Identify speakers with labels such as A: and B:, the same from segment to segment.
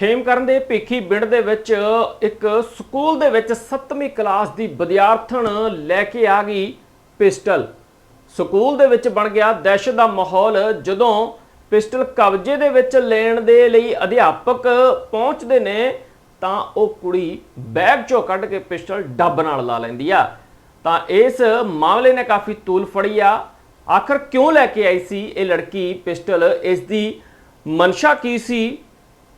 A: ਖੇਮ ਕਰਨ ਦੇ ਭੇਖੀ ਬਿੰਡ ਦੇ ਵਿੱਚ ਇੱਕ ਸਕੂਲ ਦੇ ਵਿੱਚ 7ਵੀਂ ਕਲਾਸ ਦੀ ਵਿਦਿਆਰਥਣ ਲੈ ਕੇ ਆ ਗਈ ਪਿਸਟਲ। ਸਕੂਲ ਦੇ ਵਿੱਚ ਬਣ ਗਿਆ ਦਹਿਸ਼ਤ ਦਾ ਮਾਹੌਲ, ਜਦੋਂ ਪਿਸਟਲ ਕਬਜ਼ੇ ਦੇ ਵਿੱਚ ਲੈਣ ਦੇ ਲਈ ਅਧਿਆਪਕ ਪਹੁੰਚਦੇ ਨੇ, ਤਾਂ ਉਹ ਕੁੜੀ ਬੈਗ ਚੋਂ ਕੱਢ ਕੇ ਪਿਸਟਲ ਡੱਬ ਨਾਲ ਲਾ ਲੈਂਦੀ ਆ। ਤਾਂ ਇਸ ਮਾਮਲੇ ਨੇ ਕਾਫੀ ਤੂਲ ਫੜੀ ਆ। ਆਖਰ ਕਿਉਂ ਲੈ ਕੇ ਆਈ ਸੀ ਇਹ ਲੜਕੀ ਪਿਸਟਲ? ਇਸ ਦੀ ਮਨਸ਼ਾ ਕੀ ਸੀ?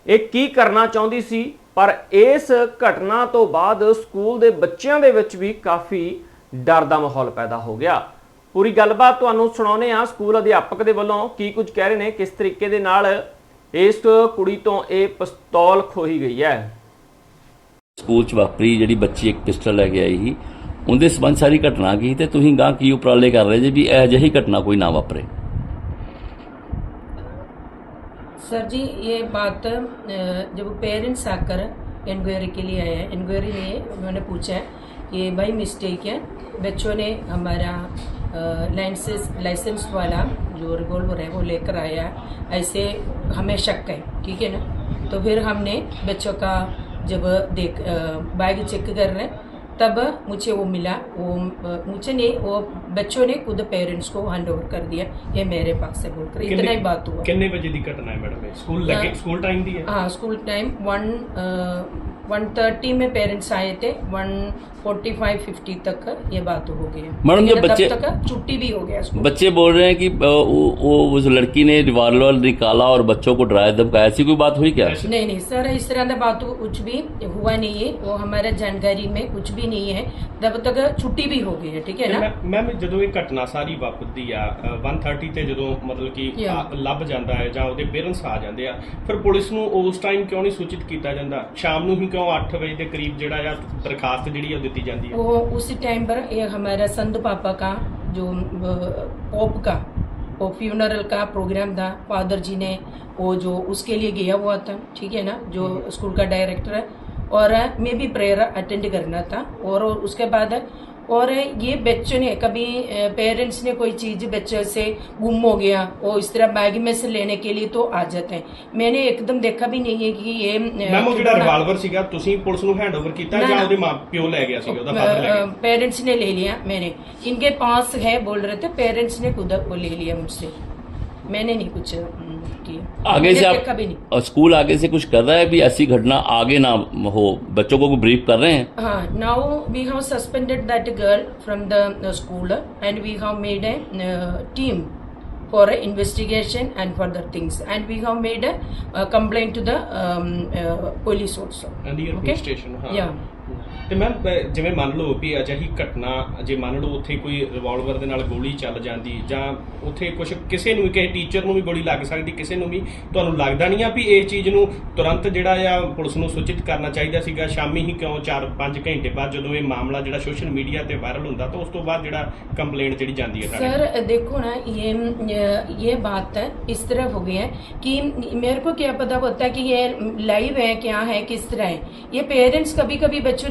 A: ਇਹ ਕੀ ਕਰਨਾ ਚਾਹੁੰਦੀ ਸੀ? ਪਰ ਇਸ ਘਟਨਾ ਤੋਂ ਬਾਅਦ ਸਕੂਲ ਦੇ ਬੱਚਿਆਂ ਦੇ ਵਿੱਚ ਵੀ ਕਾਫੀ ਡਰ ਦਾ ਮਾਹੌਲ ਪੈਦਾ ਹੋ ਗਿਆ। ਪੂਰੀ ਗੱਲਬਾਤ ਤੁਹਾਨੂੰ ਸੁਣਾਉਨੇ ਆ ਸਕੂਲ ਅਧਿਆਪਕ ਦੇ ਵੱਲੋਂ ਕੀ ਕੁਝ ਕਹਿ ਰਹੇ ਨੇ? ਕਿਸ ਤਰੀਕੇ ਦੇ ਨਾਲ ਇਸ ਕੁੜੀ ਤੋਂ ਇਹ ਪਿਸਤੌਲ ਖੋਹੀ ਗਈ ਹੈ?
B: ਸਕੂਲ ਚ ਵਾਪਰੀ, ਜਿਹੜੀ ਬੱਚੀ ਇੱਕ ਪਿਸਟਲ ਲੈ ਕੇ ਆਈ ਸੀ, ਉਹਦੇ ਸਬੰਧ ਸਾਰੀ ਘਟਨਾ ਕੀ ਤੇ ਤੁਸੀਂ ਗਾਂ ਕੀ ਉਪਰਾਲੇ ਕਰ ਰਹੇ ਜੇ ਵੀ ਇਹ ਜਿਹੀ ਘਟਨਾ ਕੋਈ ਨਾ ਵਾਪਰੇ?
C: सर जी ये बात जब पेरेंट्स आकर इंक्वायरी के लिए आए हैं इंक्वायरी में उन्होंने पूछा है कि भाई मिस्टेक है, बच्चों ने हमारा लाइसेंस लाइसेंस वाला जो रिवॉल्वर है वो लेकर आया ऐसे हमें शक है, ठीक है ना? तो फिर हमने बच्चों का जब देख बैग चेक कर रहे हैं तब मुझे वो मिला वो मुझे नहीं वो बच्चों ने खुद पेरेंट्स को हैंड ओवर कर दिया ये मेरे पास से बोलकर। इतना ही बात हुआ।
D: कितने बजे की घटना है मैडम? स्कूल
C: हाँ।
D: स्कूल टाइम दी है
C: हाँ school time one one thirty में पेरेंट्स आए थे वन फोर्टी फाइव फिफ्टी तक ये बात हो गई है।
B: मैडम, ये
C: लेकिन
B: बच्चे-
C: तब तक छुट्टी भी हो गया स्कूल
B: बच्चे बोल रहे हैं कि अ, वो वो उस लड़की ने रिवॉल्वर निकाला और बच्चों को डराया धमकाया ऐसी कोई बात हुई क्या
C: नहीं नहीं सर इस तरह का बात कुछ भी हुआ नहीं है वो हमारे जानकारी में कुछ भी नहीं है तब तक छुट्टी भी हो गई है ठीक है ना
D: ਮੈਮ ਜਦੋਂ ਇਹ ਘਟਨਾ ਸਾਰੀ ਵਾਪਰਦੀ ਆ ਅ, 130 ਤੇ ਜਦੋਂ ਮਤਲਬ ਕਿ
C: Yeah.
D: ਆ, ਲੱਭ ਜਾਂਦਾ ਹੈ ਜਾਂ ਉਹਦੇ ਪੇਰੈਂਟਸ ਆ ਜਾਂਦੇ ਆ ਫਿਰ ਪੁਲਿਸ ਨੂੰ ਉਸ ਟਾਈਮ ਕਿਉਂ ਨਹੀਂ ਸੂਚਿਤ ਕੀਤਾ ਜਾਂਦਾ ਸ਼ਾਮ ਨੂੰ ਹੀ क्यों 8 बजे के करीब जड़ा या दरखास्त जड़ी है वो दी जाती है
C: वो उसी टाइम पर ये हमारा संत पापा का जो पोप का वो फ्यूनरल का प्रोग्राम था फादर जी ने वो जो उसके लिए गया हुआ था ठीक है ना जो स्कूल का डायरेक्टर है और मैं भी प्रेयर अटेंड करना था और उसके बाद और ये बच्चों ने कभी पेरेंट्स ने कोई चीज़ बच्चे से गुम हो गया वो इस तरह बैग में से लेने के लिए तो आ जाते हैं मैंने एकदम देखा भी नहीं है कि ये
D: ਮੈਮ ਉਹ ਜਿਹੜਾ ਰਿਵਾਲਵਰ ਸੀਗਾ ਤੁਸੀਂ ਪੁਲਿਸ ਨੂੰ ਹੈਂਡਓਵਰ ਕੀਤਾ
C: ਨਾ,
D: ਜਾਂ
C: ਨਾ।
D: ਉਹਦੇ ਮਾਂ ਪਿਓ ਲੈ ਗਿਆ ਸੀਗਾ ਉਹਦਾ ਫਾਦਰ ਲੈ ਗਿਆ
C: पेरेंट्स ने ले लिया मैंने इनके पास है बोल रहे थे पेरेंट्स ने खुद वो ले लिया मुझसे मैंने नहीं कुछ की
B: आगे से आप
C: कभी नहीं।
B: और स्कूल आगे से कुछ कर रहा है अभी ऐसी घटना आगे ना हो? बच्चों को ब्रीफ कर रहे हैं?
C: Now we have suspended that girl from the school and we have made a team for investigation and for other things and we have made a complain to the police also
D: ਤੇ ma'am ਜਿਵੇਂ ਮੰਨ ਲਓ ਵੀ ਅਜਿਹੀ ਘਟਨਾ ਜੇ ਮੰਨ ਲਓ ਉੱਥੇ ਕੋਈ ਰਿਵਾਲਵਰ ਦੇ ਨਾਲ ਗੋਲੀ ਚੱਲ ਜਾਂਦੀ ਜਾਂ ਉੱਥੇ ਕੁਝ ਕਿਸੇ ਨੂੰ ਵੀ ਕਿਸੇ ਟੀਚਰ ਨੂੰ ਵੀ ਗੋਲੀ ਲੱਗ ਸਕਦੀ ਕਿਸੇ ਨੂੰ ਵੀ ਤੁਹਾਨੂੰ ਲੱਗਦਾ ਨਹੀਂ ਆ ਵੀ ਇਸ ਚੀਜ਼ ਨੂੰ ਤੁਰੰਤ ਜਿਹੜਾ ਆ ਪੁਲਿਸ ਨੂੰ ਸੂਚਿਤ ਕਰਨਾ ਚਾਹੀਦਾ ਸੀਗਾ ਸ਼ਾਮੀ ਹੀ ਕਿਉਂ 4-5 ਘੰਟੇ ਬਾਅਦ ਜਦੋਂ ਇਹ ਮਾਮਲਾ ਜਿਹੜਾ ਸੋਸ਼ਲ ਮੀਡੀਆ ਤੇ ਵਾਇਰਲ ਹੁੰਦਾ ਤਾਂ ਉਸ ਤੋਂ ਬਾਅਦ ਜਿਹੜਾ ਕੰਪਲੇਂਟ ਜਿਹੜੀ ਜਾਂਦੀ ਹੈ ਥਾਣੇ
C: सर देखो ना ये ये बात है इस तरह हो गई है कि मेरे को क्या पता होता है कि ये लाइव है क्या है किस तरह है ये पेरेंट्स कभी कभी बच्चों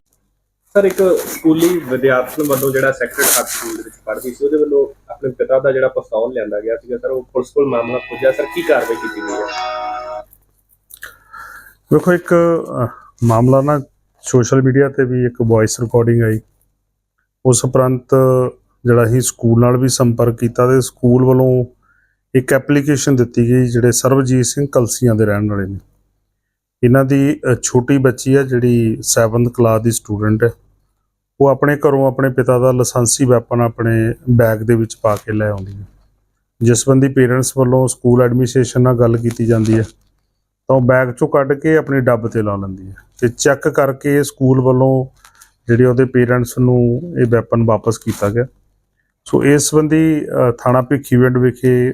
E: ਸਰ, ਇੱਕ ਸਕੂਲੀ ਵਿਦਿਆਰਥਣ ਵੱਲੋਂ ਜਿਹੜਾ ਸੈਕਰਡ ਹਾਰਟ ਸਕੂਲ ਦੇ ਵਿੱਚ ਪੜ੍ਹਦੀ ਸੀ, ਉਹਦੇ ਵੱਲੋਂ ਆਪਣੇ ਪਿਤਾ ਦਾ ਜਿਹੜਾ ਪਿਸਤੌਲ ਲਿਆਂਦਾ ਗਿਆ ਸੀਗਾ। ਸਰ, ਉਹ ਪੁਲਿਸ ਕੋਲ ਮਾਮਲਾ ਪੁੱਜਿਆ। ਸਰ, ਕੀ ਕਾਰਵਾਈ ਕੀਤੀ ਗਈ ਹੈ?
F: ਵੇਖੋ, ਇੱਕ ਮਾਮਲਾ ਨਾ ਸੋਸ਼ਲ ਮੀਡੀਆ ਤੇ ਵੀ ਇੱਕ ਵੌਇਸ ਰਿਕਾਰਡਿੰਗ ਆਈ। ਉਸ ਉਪਰੰਤ ਜਿਹੜਾ ਹੀ ਸਕੂਲ ਨਾਲ ਵੀ ਸੰਪਰਕ ਕੀਤਾ ਤੇ ਸਕੂਲ ਵੱਲੋਂ ਇੱਕ ਐਪਲੀਕੇਸ਼ਨ ਦਿੱਤੀ ਗਈ, ਜਿਹੜੇ ਸਰਬਜੀਤ ਸਿੰਘ ਕਲਸੀਆਂ ਦੇ ਰਹਿਣ ਵਾਲੇ ਨੇ। ਇਹਨਾਂ ਦੀ ਛੋਟੀ ਬੱਚੀ ਆ ਜਿਹੜੀ 7th ਕਲਾਸ ਦੀ ਸਟੂਡੈਂਟ ਹੈ ਉਹ ਆਪਣੇ ਘਰੋਂ ਆਪਣੇ ਪਿਤਾ ਦਾ ਲਾਇਸੈਂਸੀ ਵੈਪਨ ਆਪਣੇ ਬੈਗ ਦੇ ਵਿੱਚ ਪਾ ਕੇ ਲੈ ਆਉਂਦੀ ਹੈ ਜਿਸ ਬੰਦੀ ਪੇਰੈਂਟਸ ਵੱਲੋਂ ਸਕੂਲ ਐਡਮਿਨਿਸਟ੍ਰੇਸ਼ਨ ਨਾਲ ਗੱਲ ਕੀਤੀ ਜਾਂਦੀ ਹੈ ਤਾਂ ਉਹ ਬੈਗ ਚੋਂ ਕੱਢ ਕੇ ਆਪਣੀ ਡੱਬ ਤੇ ਲਾ ਲੈਂਦੀ ਹੈ ਤੇ ਚੈੱਕ ਕਰਕੇ ਸਕੂਲ ਵੱਲੋਂ ਜਿਹੜੇ ਉਹਦੇ ਪੇਰੈਂਟਸ ਨੂੰ ਇਹ ਵੈਪਨ ਵਾਪਸ ਕੀਤਾ ਗਿਆ। ਸੋ ਇਸ ਸੰਬੰਧੀ ਥਾਣਾ ਭਿੱਖੀਵਿੰਡ ਵਿਖੇ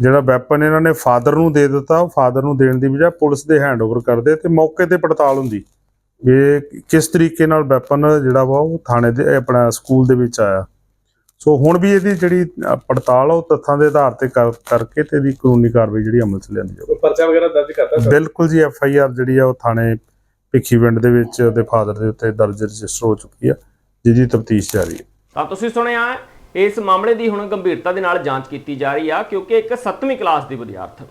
F: ਜਿਹੜਾ ਵੈਪਨ ਇਹਨਾਂ ਨੇ ਫਾਦਰ ਨੂੰ ਦੇ ਦਿੱਤਾ ਉਹ ਫਾਦਰ ਨੂੰ ਦੇਣ ਦੀ ਬਜਾਏ ਪੁਲਿਸ ਦੇ ਹੈਂਡਓਵਰ ਕਰਦੇ ਤੇ ਮੌਕੇ ਤੇ ਪੜਤਾਲ ਹੁੰਦੀ। ਇਹ ਕਿਸ ਤਰੀਕੇ ਨਾਲ ਵੈਪਨ ਜਿਹੜਾ ਵਾ ਉਹ ਥਾਣੇ ਦੇ ਆਪਣਾ ਸਕੂਲ ਦੇ ਵਿੱਚ ਆਇਆ। ਸੋ ਹੁਣ ਵੀ ਇਹਦੀ ਜਿਹੜੀ ਪੜਤਾਲ ਉਹ ਤੱਥਾਂ ਦੇ ਆਧਾਰ ਤੇ ਕਰ- ਕਰਕੇ ਤੇ ਇਹਦੀ ਕਾਨੂੰਨੀ ਕਾਰਵਾਈ ਜਿਹੜੀ ਅਮਲ 'ਚ ਲਿਆਂਦੀ ਜਾਊਗੀ।
E: ਪਰਚਾ ਵਗੈਰਾ ਦਰਜ ਕਰਤਾ ਸਰ?
F: ਬਿਲਕੁਲ ਜੀ ਐਫ ਆਈ ਆਰ ਜਿਹੜੀ ਆ ਉਹ ਥਾਣੇ ਭਿੱਖੀਵਿੰਡ ਦੇ ਵਿੱਚ ਉਹਦੇ ਫਾਦਰ ਦੇ ਉੱਤੇ ਦਰਜ ਰਜਿਸਟਰ ਹੋ ਚੁੱਕੀ ਆ ਜਿਹਦੀ ਤਫਤੀਸ਼ ਜਾਰੀ ਹੈ।
A: ਤਾਂ ਤੁਸੀਂ ਸੁਣਿਆ ਹੈ, ਇਸ ਮਾਮਲੇ ਦੀ ਹੁਣ ਗੰਭੀਰਤਾ ਦੇ ਨਾਲ ਜਾਂਚ ਕੀਤੀ ਜਾ ਰਹੀ ਆ, ਕਿਉਂਕਿ ਇੱਕ 7ਵੀਂ ਕਲਾਸ ਦੀ ਵਿਦਿਆਰਥਣ।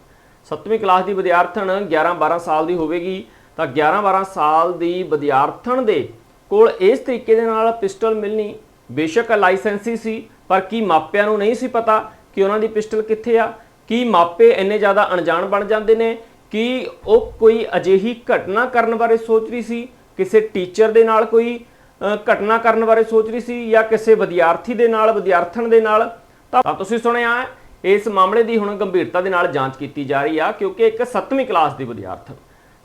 A: 7ਵੀਂ ਕਲਾਸ ਦੀ ਵਿਦਿਆਰਥਣ 11-12 ਸਾਲ ਦੀ ਹੋਵੇਗੀ। ਤਾਂ 11-12 ਸਾਲ ਦੀ ਵਿਦਿਆਰਥਣ ਦੇ ਕੋਲ ਇਸ ਤਰੀਕੇ ਦੇ ਨਾਲ ਪਿਸਟਲ ਮਿਲਣੀ ਬੇਸ਼ੱਕ ਲਾਇਸੈਂਸੀ ਸੀ, ਪਰ ਕੀ ਮਾਪਿਆਂ ਨੂੰ ਨਹੀਂ ਸੀ ਪਤਾ ਕਿ ਉਹਨਾਂ ਦੀ ਪਿਸਟਲ ਕਿੱਥੇ ਆ? ਕੀ ਮਾਪੇ ਇੰਨੇ ਜ਼ਿਆਦਾ ਅਣਜਾਣ ਬਣ ਜਾਂਦੇ ਨੇ? ਕਿ ਉਹ ਕੋਈ ਅਜਿਹੀ ਘਟਨਾ ਕਰਨ ਬਾਰੇ ਸੋਚ ਰਹੀ ਸੀ? ਕਿਸੇ ਟੀਚਰ ਦੇ ਨਾਲ ਕੋਈ ਘਟਨਾ ਕਰਨ ਬਾਰੇ ਸੋਚ ਰਹੀ ਸੀ ਜਾਂ ਕਿਸੇ ਵਿਦਿਆਰਥੀ ਦੇ ਨਾਲ, ਵਿਦਿਆਰਥਣ ਦੇ ਨਾਲ? ਤਾਂ ਤੁਸੀਂ ਸੁਣਿਆ ਇਸ ਮਾਮਲੇ ਦੀ ਹੁਣ ਗੰਭੀਰਤਾ ਦੇ ਨਾਲ ਜਾਂਚ ਕੀਤੀ ਜਾ ਰਹੀ ਆ, ਕਿਉਂਕਿ ਇੱਕ 7ਵੀਂ ਕਲਾਸ ਦੀ ਵਿਦਿਆਰਥਣ।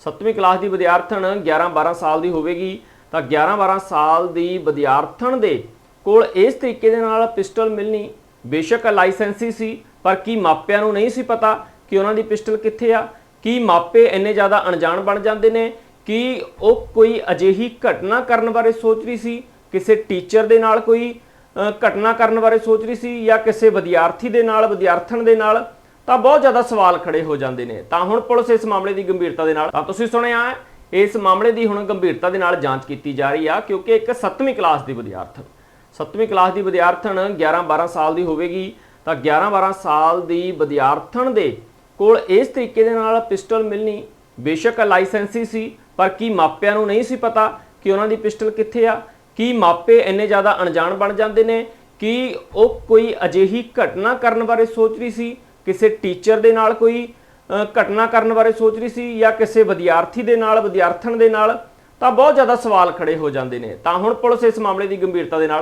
A: 7ਵੀਂ ਕਲਾਸ ਦੀ ਵਿਦਿਆਰਥਣ 11-12 ਸਾਲ ਦੀ ਹੋਵੇਗੀ। ਤਾਂ 11-12 ਸਾਲ ਦੀ ਵਿਦਿਆਰਥਣ ਦੇ ਕੋਲ ਇਸ ਤਰੀਕੇ ਦੇ ਨਾਲ ਪਿਸਟਲ ਮਿਲਣੀ ਬੇਸ਼ੱਕ ਲਾਇਸੈਂਸੀ ਸੀ, ਪਰ ਕੀ ਮਾਪਿਆਂ ਨੂੰ ਨਹੀਂ ਸੀ ਪਤਾ ਕਿ ਉਹਨਾਂ ਦੀ ਪਿਸਟਲ ਕਿੱਥੇ ਆ? ਕੀ ਮਾਪੇ ਇੰਨੇ ਜ਼ਿਆਦਾ ਅਣਜਾਣ ਬਣ ਜਾਂਦੇ ਨੇ? ਕਿ ਉਹ ਕੋਈ ਅਜਿਹੀ ਘਟਨਾ ਕਰਨ ਬਾਰੇ ਸੋਚ ਰਹੀ ਸੀ? ਕਿਸੇ ਟੀਚਰ ਦੇ ਨਾਲ ਕੋਈ ਘਟਨਾ ਕਰਨ ਬਾਰੇ ਸੋਚ ਰਹੀ ਸੀ ਜਾਂ ਕਿਸੇ ਵਿਦਿਆਰਥੀ ਦੇ ਨਾਲ, ਵਿਦਿਆਰਥਣ ਦੇ ਨਾਲ? ਤਾਂ ਬਹੁਤ ਜ਼ਿਆਦਾ ਸਵਾਲ ਖੜੇ ਹੋ ਜਾਂਦੇ ਨੇ। ਤਾਂ ਹੁਣ ਪੁਲਿਸ ਇਸ ਮਾਮਲੇ ਦੀ ਗੰਭੀਰਤਾ ਦੇ ਨਾਲ, ਤਾਂ ਤੁਸੀਂ ਸੁਣਿਆ ਇਸ ਮਾਮਲੇ ਦੀ ਹੁਣ ਗੰਭੀਰਤਾ ਦੇ ਨਾਲ ਜਾਂਚ ਕੀਤੀ ਜਾ ਰਹੀ ਆ, ਕਿਉਂਕਿ ਇੱਕ 7ਵੀਂ ਕਲਾਸ ਦੀ ਵਿਦਿਆਰਥਣ 7ਵੀਂ ਕਲਾਸ ਦੀ ਵਿਦਿਆਰਥਣ 11-12 ਸਾਲ ਦੀ ਹੋਵੇਗੀ। ਤਾਂ 11-12 ਸਾਲ ਦੀ ਵਿਦਿਆਰਥਣ ਦੇ ਕੋਲ ਇਸ ਤਰੀਕੇ ਦੇ ਨਾਲ ਪਿਸਟਲ ਮਿਲਣੀ ਬੇਸ਼ੱਕ ਲਾਇਸੈਂਸੀ ਸੀ, ਪਰ ਕੀ ਮਾਪਿਆਂ ਨੂੰ ਨਹੀਂ ਸੀ ਪਤਾ ਕਿ ਉਹਨਾਂ ਦੀ ਪਿਸਟਲ ਕਿੱਥੇ ਆ? ਕੀ ਮਾਪੇ ਇੰਨੇ ਜ਼ਿਆਦਾ ਅਣਜਾਣ ਬਣ ਜਾਂਦੇ ਨੇ? ਕਿ ਉਹ ਕੋਈ ਅਜਿਹੀ ਘਟਨਾ ਕਰਨ ਬਾਰੇ ਸੋਚ ਰਹੀ ਸੀ? ਕਿਸੇ ਟੀਚਰ ਦੇ ਨਾਲ ਕੋਈ ਘਟਨਾ ਕਰਨ ਬਾਰੇ ਸੋਚ ਰਹੀ ਸੀ ਜਾਂ ਕਿਸੇ ਵਿਦਿਆਰਥੀ ਦੇ ਨਾਲ, ਵਿਦਿਆਰਥਣ ਦੇ ਨਾਲ? ਤਾਂ ਬਹੁਤ ਜ਼ਿਆਦਾ ਸਵਾਲ ਖੜੇ ਹੋ ਜਾਂਦੇ ਨੇ। ਤਾਂ ਹੁਣ ਪੁਲਿਸ ਇਸ ਮਾਮਲੇ ਦੀ ਗੰਭੀਰਤਾ ਦੇ ਨਾਲ